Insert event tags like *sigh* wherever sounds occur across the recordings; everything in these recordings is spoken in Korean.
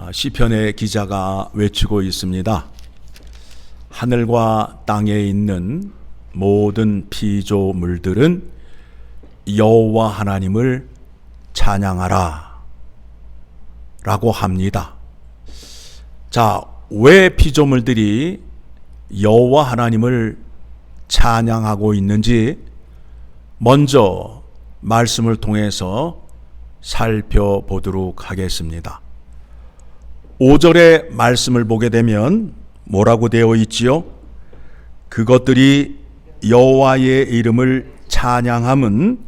아, 시편의 기자가 외치고 있습니다. 하늘과 땅에 있는 모든 피조물들은 여호와 하나님을 찬양하라 라고 합니다. 자, 왜 피조물들이 여호와 하나님을 찬양하고 있는지 먼저 말씀을 통해서 살펴보도록 하겠습니다. 5절의 말씀을 보게 되면 뭐라고 되어 있지요? 그것들이 여호와의 이름을 찬양함은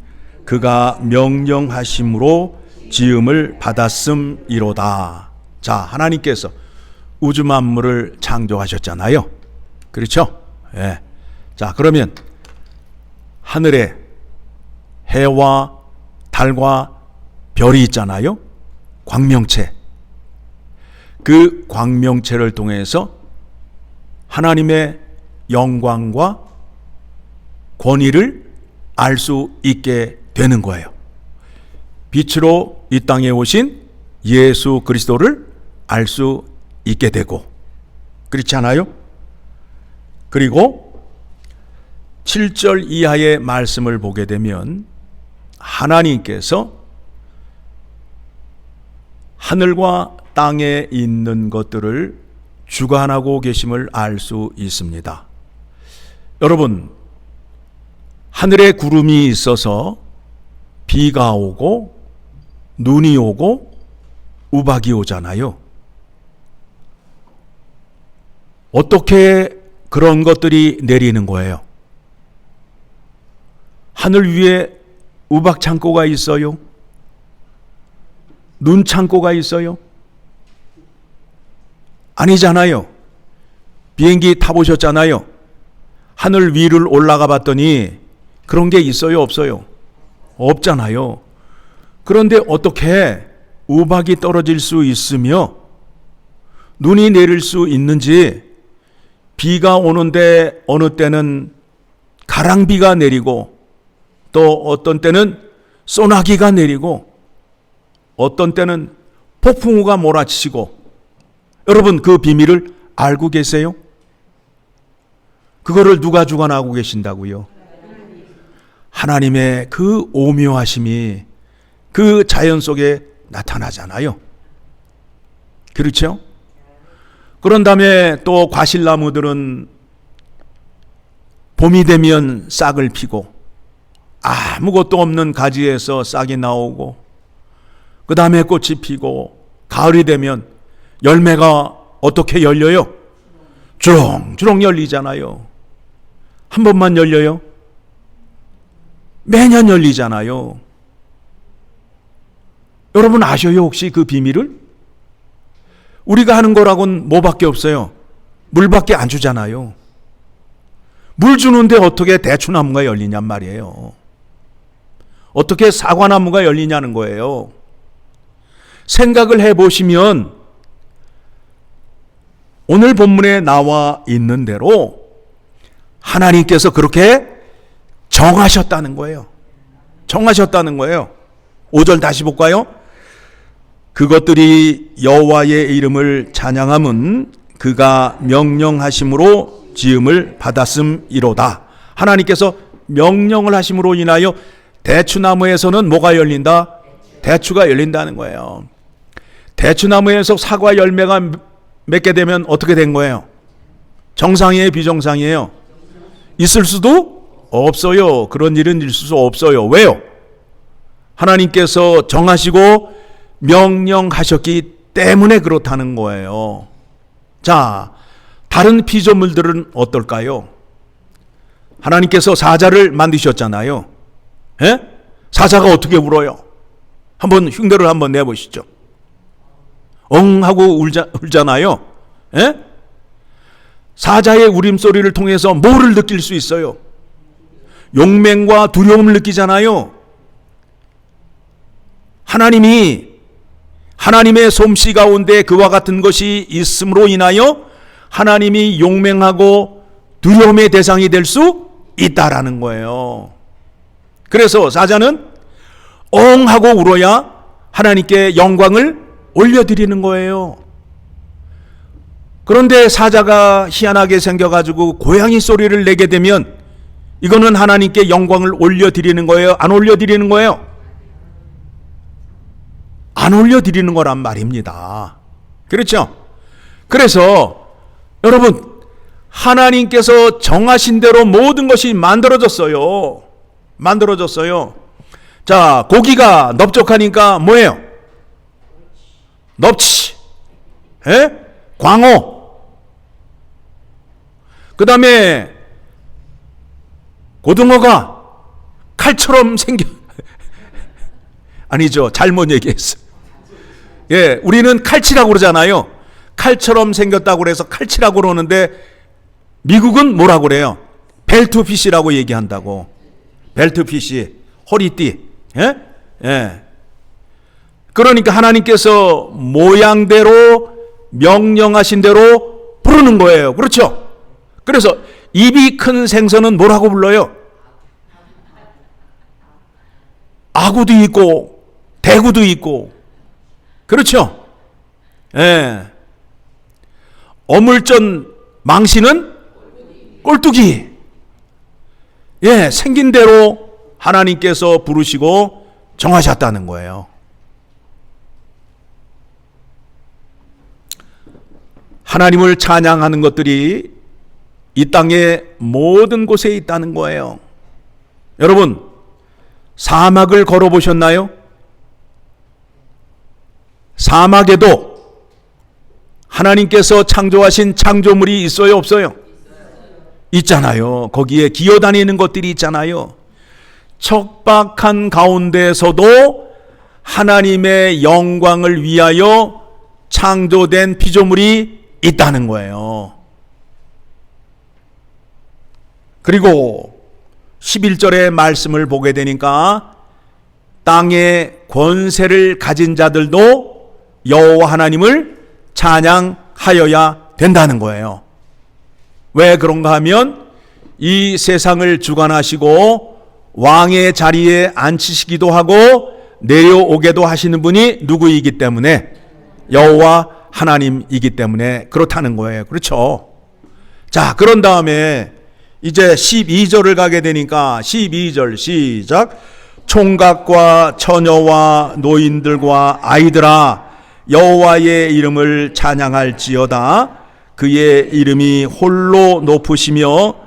그가 명령하심으로 지음을 받았음이로다. 자, 하나님께서 우주 만물을 창조하셨잖아요. 그렇죠? 예. 자, 그러면 하늘에 해와 달과 별이 있잖아요. 광명체. 그 광명체를 통해서 하나님의 영광과 권위를 알 수 있게 되는 거예요. 빛으로 이 땅에 오신 예수 그리스도를 알 수 있게 되고 그렇지 않아요? 그리고 7절 이하의 말씀을 보게 되면 하나님께서 하늘과 땅에 있는 것들을 주관하고 계심을 알 수 있습니다. 여러분, 하늘에 구름이 있어서 비가 오고 눈이 오고 우박이 오잖아요. 어떻게 그런 것들이 내리는 거예요? 하늘 위에 우박 창고가 있어요? 눈 창고가 있어요? 아니잖아요. 비행기 타보셨잖아요. 하늘 위를 올라가 봤더니 그런 게 있어요? 없어요? 없잖아요. 그런데 어떻게 우박이 떨어질 수 있으며 눈이 내릴 수 있는지 비가 오는데 어느 때는 가랑비가 내리고 또 어떤 때는 소나기가 내리고 어떤 때는 폭풍우가 몰아치고 여러분 그 비밀을 알고 계세요? 그거를 누가 주관하고 계신다고요? 하나님의 그 오묘하심이 그 자연 속에 나타나잖아요. 그렇죠? 그런 다음에 또 과실나무들은 봄이 되면 싹을 피고 아무것도 없는 가지에서 싹이 나오고 그 다음에 꽃이 피고 가을이 되면 열매가 어떻게 열려요? 주렁주렁 열리잖아요. 한 번만 열려요? 매년 열리잖아요. 여러분 아셔요 혹시 그 비밀을? 우리가 하는 거라고는 뭐밖에 없어요. 물밖에 안 주잖아요. 물 주는데 어떻게 대추나무가 열리냔 말이에요. 어떻게 사과나무가 열리냐는 거예요. 생각을 해 보시면 오늘 본문에 나와 있는 대로 하나님께서 그렇게 정하셨다는 거예요. 정하셨다는 거예요. 5절 다시 볼까요? 그것들이 여호와의 이름을 찬양함은 그가 명령하심으로 지음을 받았음이로다. 하나님께서 명령을 하심으로 인하여 대추나무에서는 뭐가 열린다? 대추가 열린다는 거예요. 대추나무에서 사과 열매가 맺게 되면 어떻게 된 거예요? 정상이에요, 비정상이에요? 있을 수도 없어요. 그런 일은 있을 수 없어요. 왜요? 하나님께서 정하시고 명령하셨기 때문에 그렇다는 거예요. 자, 다른 피조물들은 어떨까요? 하나님께서 사자를 만드셨잖아요. 예? 사자가 어떻게 울어요? 한번 흉내를 한번 내보시죠. 엉 하고 울자, 울잖아요. 예? 사자의 울음소리를 통해서 뭐를 느낄 수 있어요? 용맹과 두려움을 느끼잖아요. 하나님이 하나님의 솜씨 가운데 그와 같은 것이 있음으로 인하여 하나님이 용맹하고 두려움의 대상이 될 수 있다라는 거예요. 그래서 사자는 엉 하고 울어야 하나님께 영광을 올려드리는 거예요. 그런데 사자가 희한하게 생겨가지고 고양이 소리를 내게 되면 이거는 하나님께 영광을 올려드리는 거예요? 안 올려드리는 거예요? 안 올려드리는 거란 말입니다. 그렇죠? 그래서 여러분, 하나님께서 정하신 대로 모든 것이 만들어졌어요. 만들어졌어요. 자, 고기가 넓적하니까 뭐예요? 넓치. 에? 광어. 그 다음에 고등어가 칼처럼 생겨. *laughs* 아니죠. 잘못 얘기했어. 예, 우리는 칼치라고 그러잖아요. 칼처럼 생겼다고 그래서 칼치라고 그러는데 미국은 뭐라고 그래요? 벨트피시라고 얘기한다고. 벨트피시, 허리띠. 예? 예. 그러니까 하나님께서 모양대로 명령하신 대로 부르는 거예요. 그렇죠? 그래서 입이 큰 생선은 뭐라고 불러요? 아구도 있고 대구도 있고 그렇죠? 예. 어물전 망신은 꼴뚜기. 예, 생긴 대로 하나님께서 부르시고 정하셨다는 거예요. 하나님을 찬양하는 것들이 이 땅의 모든 곳에 있다는 거예요. 여러분, 사막을 걸어보셨나요? 사막에도 하나님께서 창조하신 창조물이 있어요, 없어요? 있잖아요. 거기에 기어다니는 것들이 있잖아요. 척박한 가운데서도 하나님의 영광을 위하여 창조된 피조물이 있다는 거예요. 그리고 11절의 말씀을 보게 되니까 땅의 권세를 가진 자들도 여호와 하나님을 찬양하여야 된다는 거예요. 왜 그런가 하면 이 세상을 주관하시고 왕의 자리에 앉히시기도 하고 내려오게도 하시는 분이 누구이기 때문에 여호와 하나님이기 때문에 그렇다는 거예요. 그렇죠? 자, 그런 다음에 이제 12절을 가게 되니까 12절 시작. 총각과 처녀와 노인들과 아이들아 여호와의 이름을 찬양할지어다. 그의 이름이 홀로 높으시며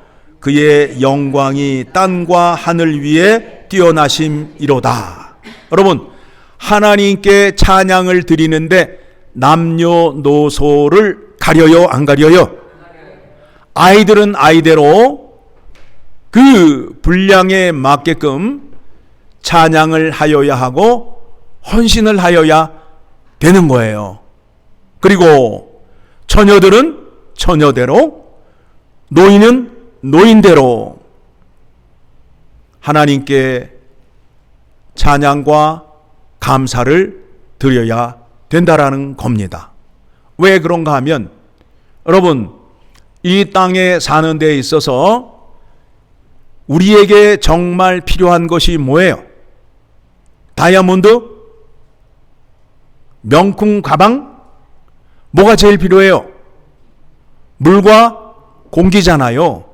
그의 영광이 땅과 하늘 위에 뛰어나심이로다. 여러분, 하나님께 찬양을 드리는데 남녀노소를 가려요, 안 가려요? 아이들은 아이대로 그 분량에 맞게끔 찬양을 하여야 하고 헌신을 하여야 되는 거예요. 그리고 처녀들은 처녀대로 노인은 노인대로 하나님께 찬양과 감사를 드려야 된다라는 겁니다. 왜 그런가 하면 여러분 이 땅에 사는 데 있어서 우리에게 정말 필요한 것이 뭐예요? 다이아몬드? 명품 가방? 뭐가 제일 필요해요? 물과 공기잖아요.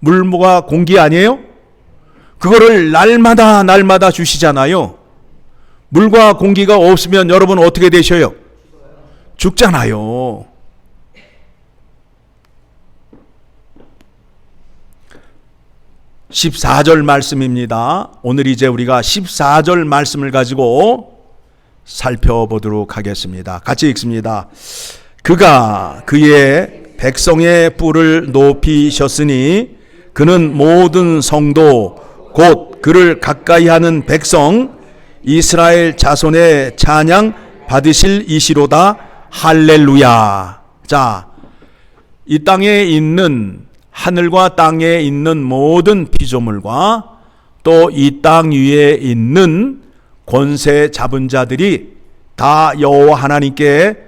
물과 공기 아니에요? 그거를 날마다 날마다 주시잖아요. 물과 공기가 없으면 여러분 어떻게 되셔요? 죽잖아요. (14절) 말씀입니다 오늘 이제 우리가 (14절) 말씀을 가지고 살펴보도록 하겠습니다 같이 읽습니다 그가 그의 백성의 뿔을 높이셨으니 그는 모든 성도 곧 그를 가까이 하는 백성 이스라엘 자손의 찬양 받으실 이시로다 할렐루야. 자, 이 땅에 있는 하늘과 땅에 있는 모든 피조물과 또 이 땅 위에 있는 권세 잡은 자들이 다 여호와 하나님께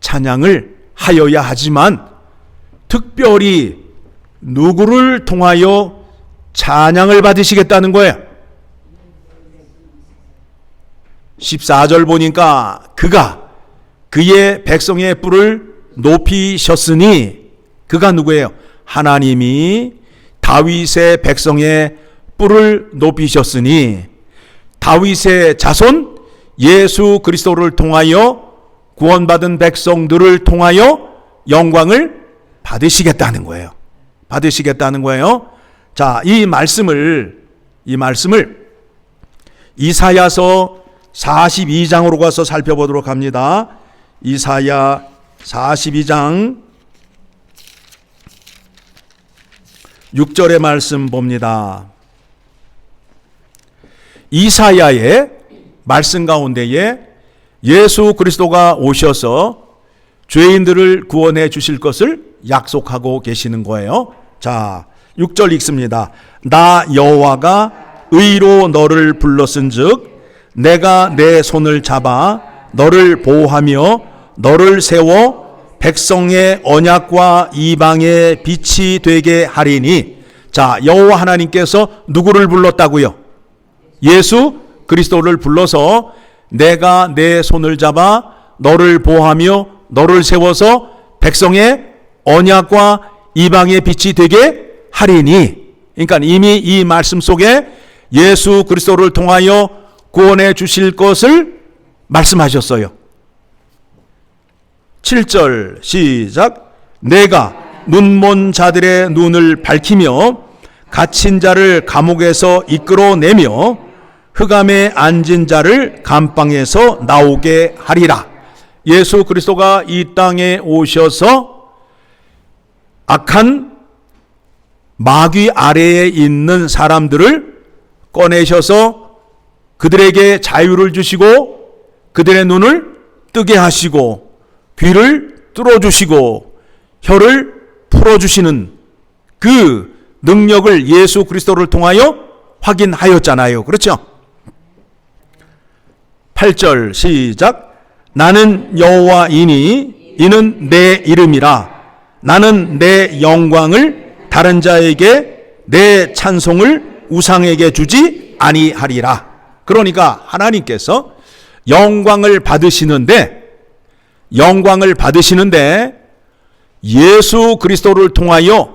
찬양을 하여야 하지만 특별히 누구를 통하여 찬양을 받으시겠다는 거예요. 14절 보니까 그가 그의 백성의 뿔을 높이셨으니 그가 누구예요? 하나님이 다윗의 백성의 뿔을 높이셨으니 다윗의 자손 예수 그리스도를 통하여 구원받은 백성들을 통하여 영광을 받으시겠다는 거예요. 받으시겠다는 거예요. 자, 이 말씀을 이 말씀을 이사야서 42장으로 가서 살펴보도록 합니다. 이사야 42장 6절의 말씀 봅니다. 이사야의 말씀 가운데에 예수 그리스도가 오셔서 죄인들을 구원해 주실 것을 약속하고 계시는 거예요. 자, 6절 읽습니다. 나 여호와가 의로 너를 불렀은즉 내가 내 손을 잡아 너를 보호하며 너를 세워 백성의 언약과 이방의 빛이 되게 하리니 자 여호와 하나님께서 누구를 불렀다고요? 예수 그리스도를 불러서 내가 내 손을 잡아 너를 보호하며 너를 세워서 백성의 언약과 이방의 빛이 되게 하리니 그러니까 이미 이 말씀 속에 예수 그리스도를 통하여 구원해 주실 것을 말씀하셨어요. 7절 시작 내가 눈먼 자들의 눈을 밝히며 갇힌 자를 감옥에서 이끌어내며 흑암에 앉은 자를 감방에서 나오게 하리라. 예수 그리스도가 이 땅에 오셔서 악한 마귀 아래에 있는 사람들을 꺼내셔서 그들에게 자유를 주시고 그들의 눈을 뜨게 하시고 귀를 뚫어 주시고 혀를 풀어 주시는 그 능력을 예수 그리스도를 통하여 확인하였잖아요. 그렇죠? 8절 시작 나는 여호와이니 이는 내 이름이라 나는 내 영광을 다른 자에게 내 찬송을 우상에게 주지 아니하리라. 그러니까 하나님께서 영광을 받으시는데 영광을 받으시는데 예수 그리스도를 통하여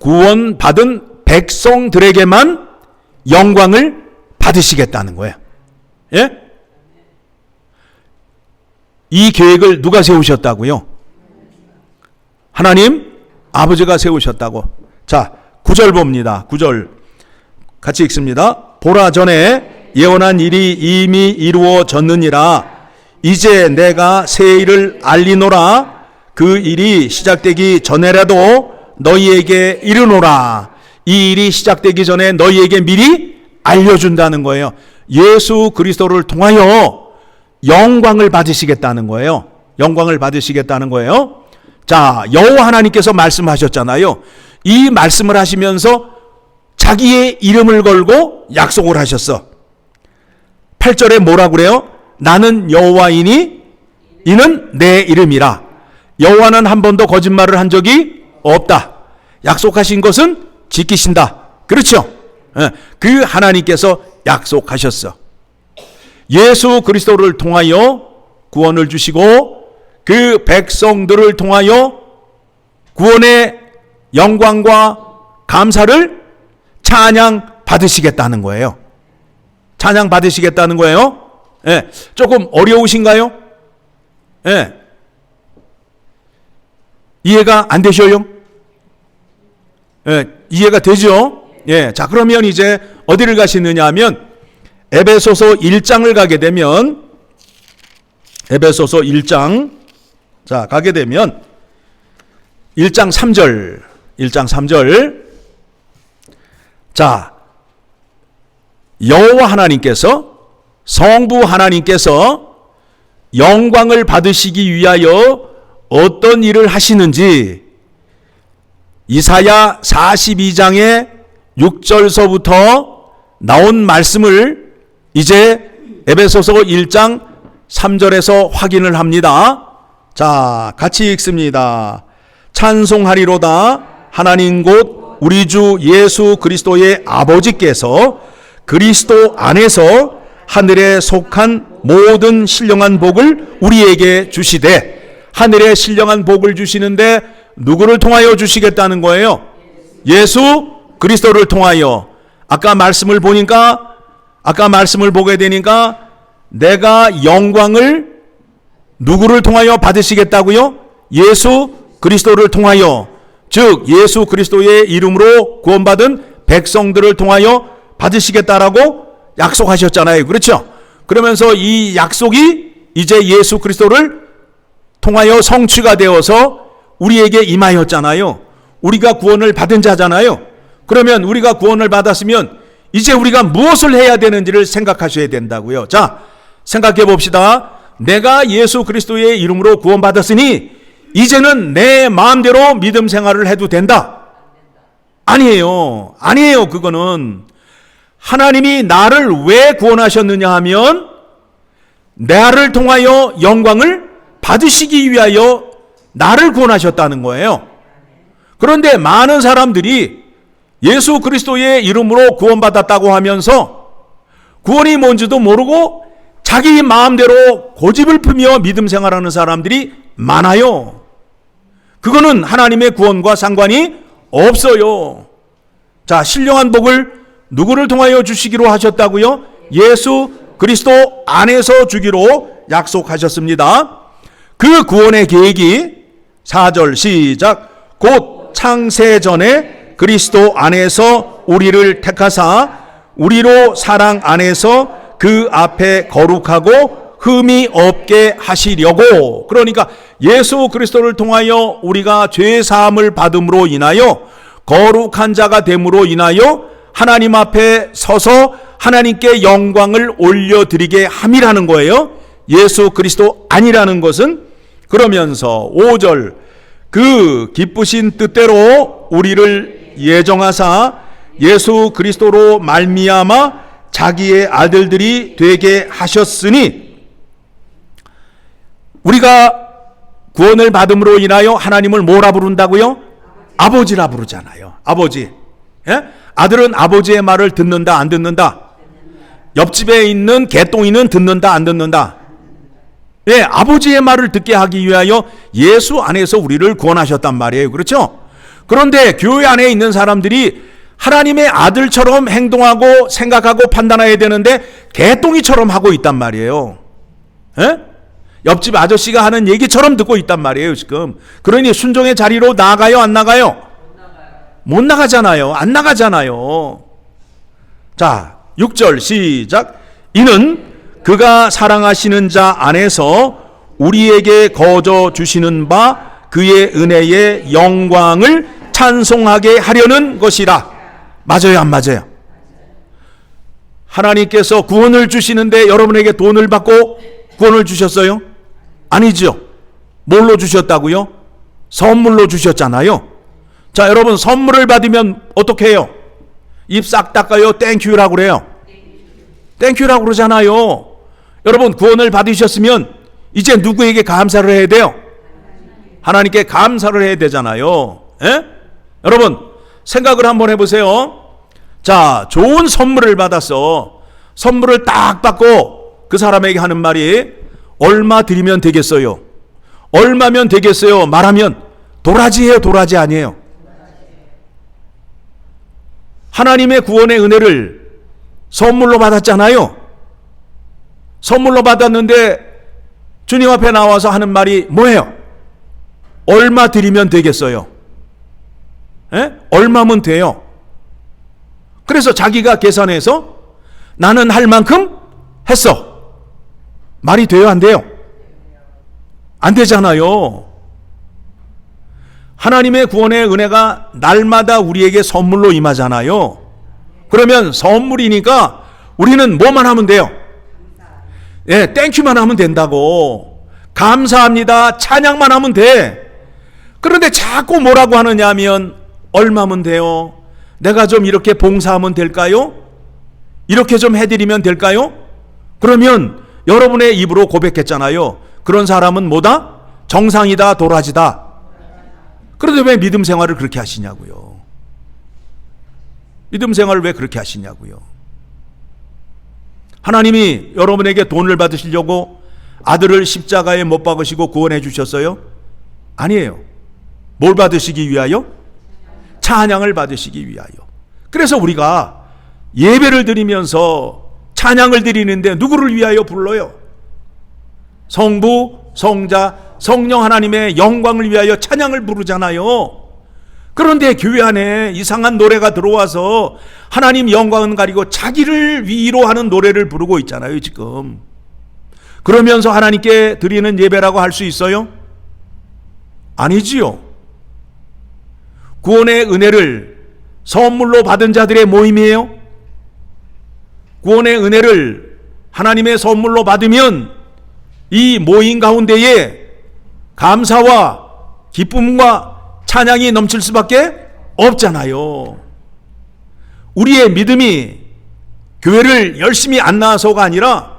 구원받은 백성들에게만 영광을 받으시겠다는 거예요. 예? 이 계획을 누가 세우셨다고요? 하나님 아버지가 세우셨다고. 자, 9절 봅니다. 9절. 같이 읽습니다. 보라 전에 예언한 일이 이미 이루어졌느니라. 이제 내가 새 일을 알리노라. 그 일이 시작되기 전에라도 너희에게 이르노라. 이 일이 시작되기 전에 너희에게 미리 알려준다는 거예요. 예수 그리스도를 통하여 영광을 받으시겠다는 거예요. 영광을 받으시겠다는 거예요. 자, 여호와 하나님께서 말씀하셨잖아요. 이 말씀을 하시면서 자기의 이름을 걸고 약속을 하셨어. 8절에 뭐라 그래요? 나는 여호와이니 이는 내 이름이라. 여호와는 한 번도 거짓말을 한 적이 없다. 약속하신 것은 지키신다. 그렇죠? 예, 그 하나님께서 약속하셨어. 예수 그리스도를 통하여 구원을 주시고 그 백성들을 통하여 구원의 영광과 감사를 찬양 받으시겠다는 거예요. 찬양 받으시겠다는 거예요. 예, 조금 어려우신가요? 예. 이해가 안 되셔요? 예, 이해가 되죠? 예. 자, 그러면 이제 어디를 가시느냐 하면 에베소서 1장을 가게 되면 에베소서 1장 자, 가게 되면 1장 3절 1장 3절 자, 여호와 하나님께서 성부 하나님께서 영광을 받으시기 위하여 어떤 일을 하시는지 이사야 42장의 6절서부터 나온 말씀을 이제 에베소서 1장 3절에서 확인을 합니다. 자, 같이 읽습니다. 찬송하리로다 하나님 곧 우리 주 예수 그리스도의 아버지께서 그리스도 안에서 하늘에 속한 모든 신령한 복을 우리에게 주시되 하늘의 신령한 복을 주시는데 누구를 통하여 주시겠다는 거예요? 예수 그리스도를 통하여. 아까 말씀을 보니까 아까 말씀을 보게 되니까 내가 영광을 누구를 통하여 받으시겠다고요? 예수 그리스도를 통하여. 즉 예수 그리스도의 이름으로 구원받은 백성들을 통하여 받으시겠다라고 약속하셨잖아요. 그렇죠? 그러면서 이 약속이 이제 예수 그리스도를 통하여 성취가 되어서 우리에게 임하였잖아요. 우리가 구원을 받은 자잖아요. 그러면 우리가 구원을 받았으면 이제 우리가 무엇을 해야 되는지를 생각하셔야 된다고요. 자, 생각해 봅시다. 내가 예수 그리스도의 이름으로 구원받았으니 이제는 내 마음대로 믿음 생활을 해도 된다. 아니에요. 아니에요. 그거는 하나님이 나를 왜 구원하셨느냐 하면 나를 통하여 영광을 받으시기 위하여 나를 구원하셨다는 거예요. 그런데 많은 사람들이 예수 그리스도의 이름으로 구원받았다고 하면서 구원이 뭔지도 모르고 자기 마음대로 고집을 피며 믿음 생활하는 사람들이 많아요. 그거는 하나님의 구원과 상관이 없어요. 자, 신령한 복을 누구를 통하여 주시기로 하셨다고요? 예수 그리스도 안에서 주기로 약속하셨습니다. 그 구원의 계획이 4절 시작 곧 창세 전에 그리스도 안에서 우리를 택하사 우리로 사랑 안에서 그 앞에 거룩하고 흠이 없게 하시려고 그러니까 예수 그리스도를 통하여 우리가 죄 사함을 받음으로 인하여 거룩한 자가 됨으로 인하여 하나님 앞에 서서 하나님께 영광을 올려드리게 함이라는 거예요. 예수 그리스도 아니라는 것은 그러면서 5절 그 기쁘신 뜻대로 우리를 예정하사 예수 그리스도로 말미암아 자기의 아들들이 되게 하셨으니 우리가 구원을 받음으로 인하여 하나님을 뭐라 부른다고요? 아버지 라 부르잖아요. 아버지. 예? 아들은 아버지의 말을 듣는다 안 듣는다? 옆집에 있는 개똥이는 듣는다 안 듣는다? 예, 아버지의 말을 듣게 하기 위하여 예수 안에서 우리를 구원하셨단 말이에요. 그렇죠? 그런데 교회 안에 있는 사람들이 하나님의 아들처럼 행동하고 생각하고 판단해야 되는데 개똥이처럼 하고 있단 말이에요. 예? 옆집 아저씨가 하는 얘기처럼 듣고 있단 말이에요, 지금. 그러니 순종의 자리로 나가요, 안 나가요? 못 나가잖아요. 안 나가잖아요. 자, 6절 시작. 이는 그가 사랑하시는 자 안에서 우리에게 거저 주시는 바 그의 은혜의 영광을 찬송하게 하려는 것이라. 맞아요, 안 맞아요? 하나님께서 구원을 주시는데 여러분에게 돈을 받고 구원을 주셨어요? 아니죠. 뭘로 주셨다고요? 선물로 주셨잖아요. 자, 여러분 선물을 받으면 어떻게 해요? 입 싹 닦아요. 땡큐라고 그래요. 땡큐라고 그러잖아요. 여러분 구원을 받으셨으면 이제 누구에게 감사를 해야 돼요? 하나님께 감사를 해야 되잖아요. 예? 여러분 생각을 한번 해보세요. 자, 좋은 선물을 받았어. 선물을 딱 받고 그 사람에게 하는 말이 얼마 드리면 되겠어요? 얼마면 되겠어요? 말하면 도라지예요, 도라지 아니에요. 하나님의 구원의 은혜를 선물로 받았잖아요. 선물로 받았는데 주님 앞에 나와서 하는 말이 뭐예요? 얼마 드리면 되겠어요? 에? 얼마면 돼요? 그래서 자기가 계산해서 나는 할 만큼 했어. 말이 돼요, 안 돼요? 안 되잖아요. 하나님의 구원의 은혜가 날마다 우리에게 선물로 임하잖아요. 그러면 선물이니까 우리는 뭐만 하면 돼요? 예, 땡큐만 하면 된다고. 감사합니다. 찬양만 하면 돼. 그런데 자꾸 뭐라고 하느냐 하면 얼마면 돼요? 내가 좀 이렇게 봉사하면 될까요? 이렇게 좀 해드리면 될까요? 그러면 여러분의 입으로 고백했잖아요. 그런 사람은 뭐다? 정상이다, 도라지다. 그런데 왜 믿음 생활을 그렇게 하시냐고요? 믿음 생활을 왜 그렇게 하시냐고요? 하나님이 여러분에게 돈을 받으시려고 아들을 십자가에 못 박으시고 구원해 주셨어요? 아니에요. 뭘 받으시기 위하여? 찬양을 받으시기 위하여. 그래서 우리가 예배를 드리면서 찬양을 드리는데 누구를 위하여 불러요? 성부, 성자, 성령 하나님의 영광을 위하여 찬양을 부르잖아요. 그런데 교회 안에 이상한 노래가 들어와서 하나님 영광은 가리고 자기를 위로하는 노래를 부르고 있잖아요, 지금. 그러면서 하나님께 드리는 예배라고 할 수 있어요? 아니지요. 구원의 은혜를 선물로 받은 자들의 모임이에요? 구원의 은혜를 하나님의 선물로 받으면 이 모임 가운데에 감사와 기쁨과 찬양이 넘칠 수밖에 없잖아요. 우리의 믿음이 교회를 열심히 안 나와서가 아니라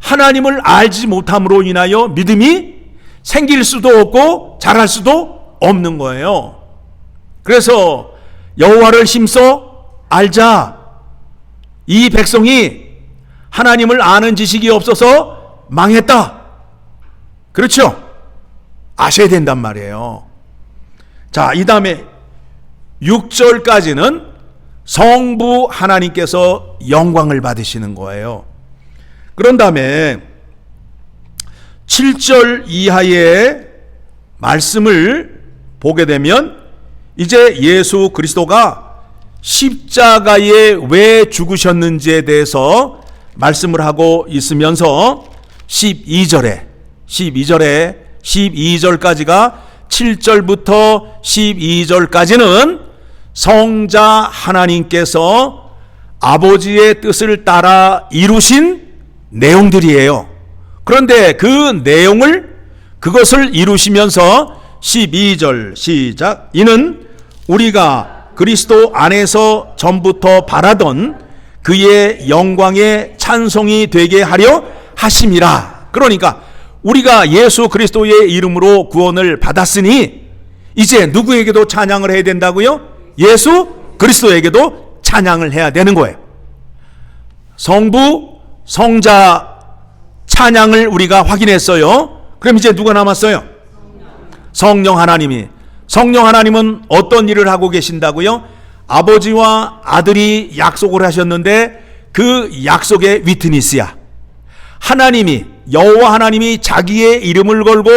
하나님을 알지 못함으로 인하여 믿음이 생길 수도 없고 자랄 수도 없는 거예요. 그래서 여호와를 힘써 알자. 이 백성이 하나님을 아는 지식이 없어서 망했다. 그렇죠? 아셔야 된단 말이에요. 자, 이 다음에 6절까지는 성부 하나님께서 영광을 받으시는 거예요. 그런 다음에 7절 이하의 말씀을 보게 되면 이제 예수 그리스도가 십자가에 왜 죽으셨는지에 대해서 말씀을 하고 있으면서 12절에 12절에 12절까지가 7절부터 12절까지는 성자 하나님께서 아버지의 뜻을 따라 이루신 내용들이에요. 그런데 그 내용을 그것을 이루시면서 12절 시작 이는 우리가 그리스도 안에서 전부터 바라던 그의 영광의 찬송이 되게 하려 하심이라. 그러니까 우리가 예수 그리스도의 이름으로 구원을 받았으니 이제 누구에게도 찬양을 해야 된다고요? 예수 그리스도에게도 찬양을 해야 되는 거예요. 성부, 성자 찬양을 우리가 확인했어요. 그럼 이제 누가 남았어요? 성령 하나님이. 성령 하나님은 어떤 일을 하고 계신다고요? 아버지와 아들이 약속을 하셨는데 그 약속의 위트니스야. 하나님이 여호와 하나님이 자기의 이름을 걸고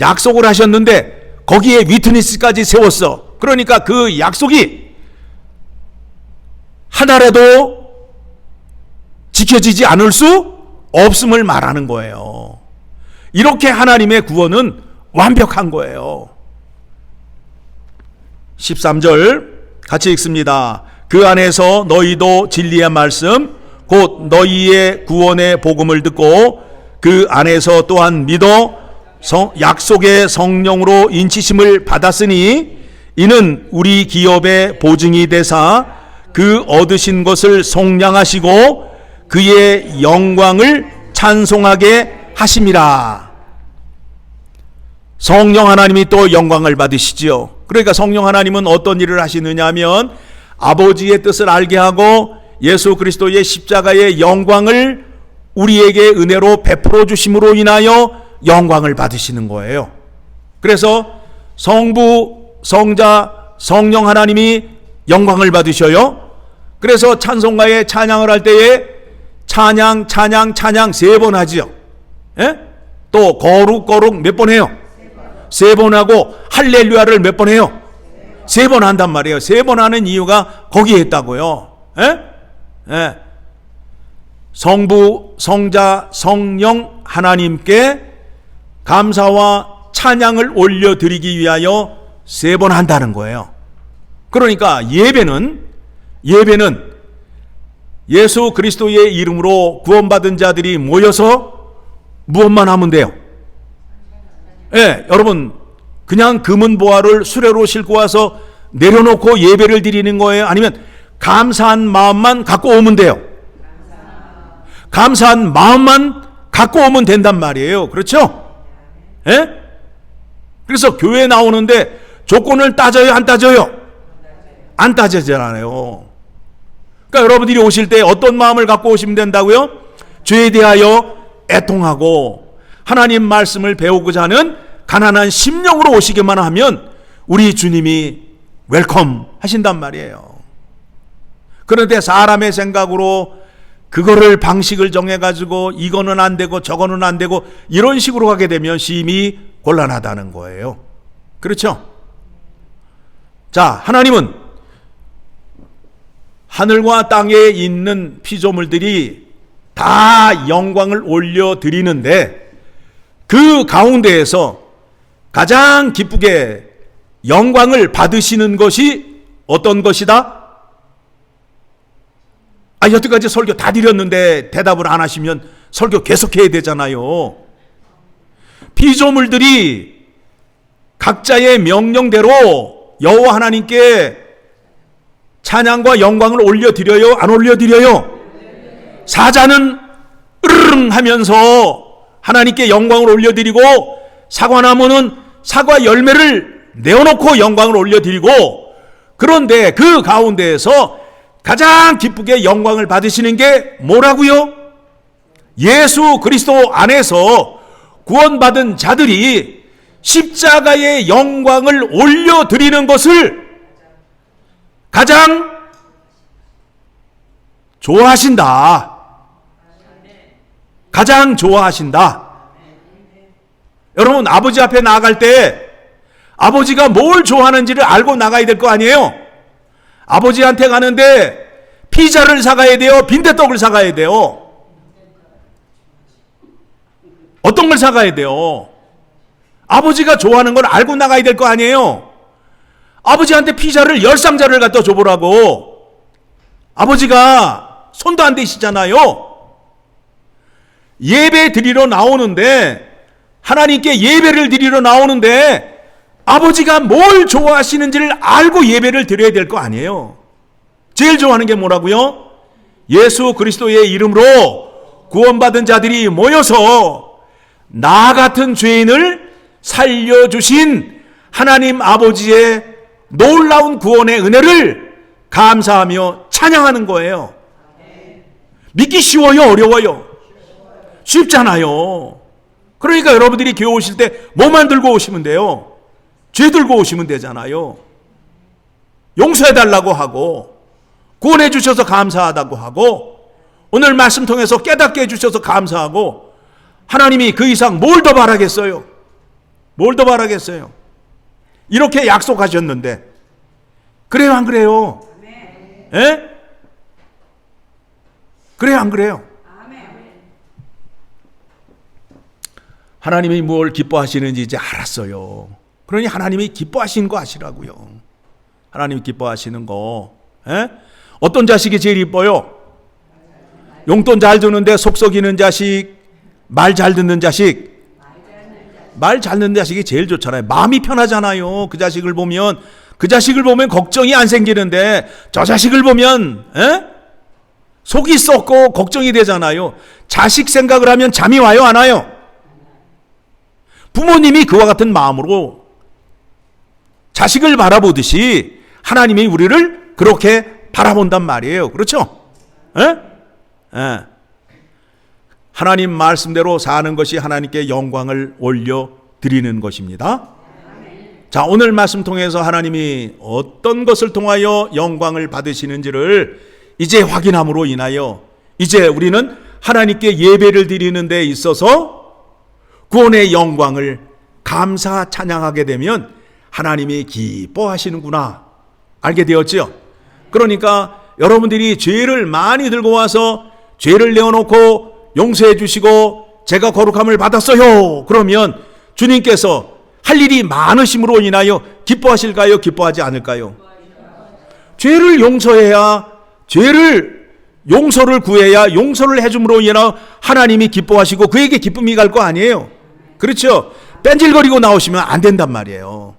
약속을 하셨는데 거기에 위트니스까지 세웠어. 그러니까 그 약속이 하나라도 지켜지지 않을 수 없음을 말하는 거예요. 이렇게 하나님의 구원은 완벽한 거예요. 13절 같이 읽습니다. 그 안에서 너희도 진리의 말씀 곧 너희의 구원의 복음을 듣고 그 안에서 또한 믿어 성, 약속의 성령으로 인치심을 받았으니 이는 우리 기업의 보증이 되사 그 얻으신 것을 속량하시고 그의 영광을 찬송하게 하심이라. 성령 하나님이 또 영광을 받으시지요. 그러니까 성령 하나님은 어떤 일을 하시느냐 하면 아버지의 뜻을 알게 하고 예수 그리스도의 십자가의 영광을 우리에게 은혜로 베풀어 주심으로 인하여 영광을 받으시는 거예요. 그래서 성부, 성자, 성령 하나님이 영광을 받으셔요. 그래서 찬송가에 찬양을 할 때에 찬양, 찬양, 찬양 세 번 하지요. 예? 또 거룩, 거룩 몇 번 해요? 세 번 하고 할렐루야를 몇 번 해요? 세 번 한단 말이에요. 세 번 하는 이유가 거기에 있다고요. 예? 예. 성부, 성자, 성령 하나님께 감사와 찬양을 올려드리기 위하여 세 번 한다는 거예요. 그러니까 예배는 예배는 예수 그리스도의 이름으로 구원받은 자들이 모여서 무엇만 하면 돼요? 예, 여러분 그냥 금은 보화를 수레로 싣고 와서 내려놓고 예배를 드리는 거예요? 아니면 감사한 마음만 갖고 오면 돼요? 감사한 마음만 갖고 오면 된단 말이에요. 그렇죠? 예? 그래서 교회 나오는데 조건을 따져요, 안 따져요? 안 따지잖아요. 그러니까 여러분들이 오실 때 어떤 마음을 갖고 오시면 된다고요? 죄에 대하여 애통하고 하나님 말씀을 배우고자 하는 가난한 심령으로 오시기만 하면 우리 주님이 웰컴 하신단 말이에요. 그런데 사람의 생각으로 그거를 방식을 정해가지고 이거는 안 되고 저거는 안 되고 이런 식으로 가게 되면 심히 곤란하다는 거예요. 그렇죠? 자, 하나님은 하늘과 땅에 있는 피조물들이 다 영광을 올려드리는데 그 가운데에서 가장 기쁘게 영광을 받으시는 것이 어떤 것이다? 아, 여태까지 설교 다 드렸는데 대답을 안 하시면 설교 계속해야 되잖아요. 피조물들이 각자의 명령대로 여호와 하나님께 찬양과 영광을 올려드려요? 안 올려드려요? 사자는 으르릉 하면서 하나님께 영광을 올려드리고 사과나무는 사과 열매를 내어놓고 영광을 올려드리고 그런데 그 가운데에서 가장 기쁘게 영광을 받으시는 게 뭐라고요? 예수 그리스도 안에서 구원받은 자들이 십자가의 영광을 올려드리는 것을 가장 좋아하신다. 가장 좋아하신다. 여러분, 아버지 앞에 나아갈 때 아버지가 뭘 좋아하는지를 알고 나가야 될 거 아니에요? 아버지한테 가는데 피자를 사가야 돼요? 빈대떡을 사가야 돼요? 어떤 걸 사가야 돼요? 아버지가 좋아하는 걸 알고 나가야 될 거 아니에요? 아버지한테 피자를 열 상자를 갖다 줘보라고. 아버지가 손도 안 대시잖아요. 예배 드리러 나오는데, 하나님께 예배를 드리러 나오는데, 아버지가 뭘 좋아하시는지를 알고 예배를 드려야 될 거 아니에요. 제일 좋아하는 게 뭐라고요? 예수 그리스도의 이름으로 구원받은 자들이 모여서 나 같은 죄인을 살려주신 하나님 아버지의 놀라운 구원의 은혜를 감사하며 찬양하는 거예요. 믿기 쉬워요? 어려워요? 쉽잖아요. 그러니까 여러분들이 교회 오실 때 뭐만 들고 오시면 돼요? 죄 들고 오시면 되잖아요. 용서해달라고 하고, 구원해 주셔서 감사하다고 하고, 오늘 말씀 통해서 깨닫게 해주셔서 감사하고, 하나님이 그 이상 뭘 더 바라겠어요? 뭘 더 바라겠어요? 이렇게 약속하셨는데, 그래요, 안 그래요? 예? 그래요, 안 그래요? 하나님이 뭘 기뻐하시는지 이제 알았어요. 그러니 하나님이 기뻐하시는 거 아시라고요. 하나님이 기뻐하시는 거. 에? 어떤 자식이 제일 이뻐요? 용돈 잘 주는데 속 썩이는 자식, 말 잘 듣는 자식. 말 잘 듣는 자식이 제일 좋잖아요. 마음이 편하잖아요. 그 자식을 보면 그 자식을 보면 걱정이 안 생기는데 저 자식을 보면 에? 속이 썩고 걱정이 되잖아요. 자식 생각을 하면 잠이 와요, 안 와요? 부모님이 그와 같은 마음으로 자식을 바라보듯이 하나님이 우리를 그렇게 바라본단 말이에요. 그렇죠? 에? 에. 하나님 말씀대로 사는 것이 하나님께 영광을 올려 드리는 것입니다. 자, 오늘 말씀 통해서 하나님이 어떤 것을 통하여 영광을 받으시는지를 이제 확인함으로 인하여 이제 우리는 하나님께 예배를 드리는 데 있어서 구원의 영광을 감사 찬양하게 되면 하나님이 기뻐하시는구나 알게 되었지요. 그러니까 여러분들이 죄를 많이 들고 와서 죄를 내어놓고 용서해 주시고 제가 거룩함을 받았어요. 그러면 주님께서 할 일이 많으심으로 인하여 기뻐하실까요? 기뻐하지 않을까요? 죄를 용서해야 죄를 용서를 구해야 용서를 해줌으로 인하 하나님이 기뻐하시고 그에게 기쁨이 갈 거 아니에요. 그렇죠? 뺀질거리고 나오시면 안 된단 말이에요.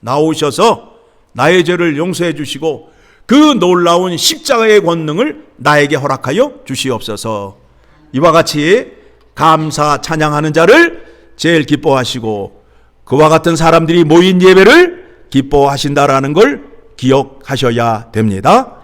나오셔서 나의 죄를 용서해 주시고 그 놀라운 십자가의 권능을 나에게 허락하여 주시옵소서. 이와 같이 감사 찬양하는 자를 제일 기뻐하시고 그와 같은 사람들이 모인 예배를 기뻐하신다라는 걸 기억하셔야 됩니다.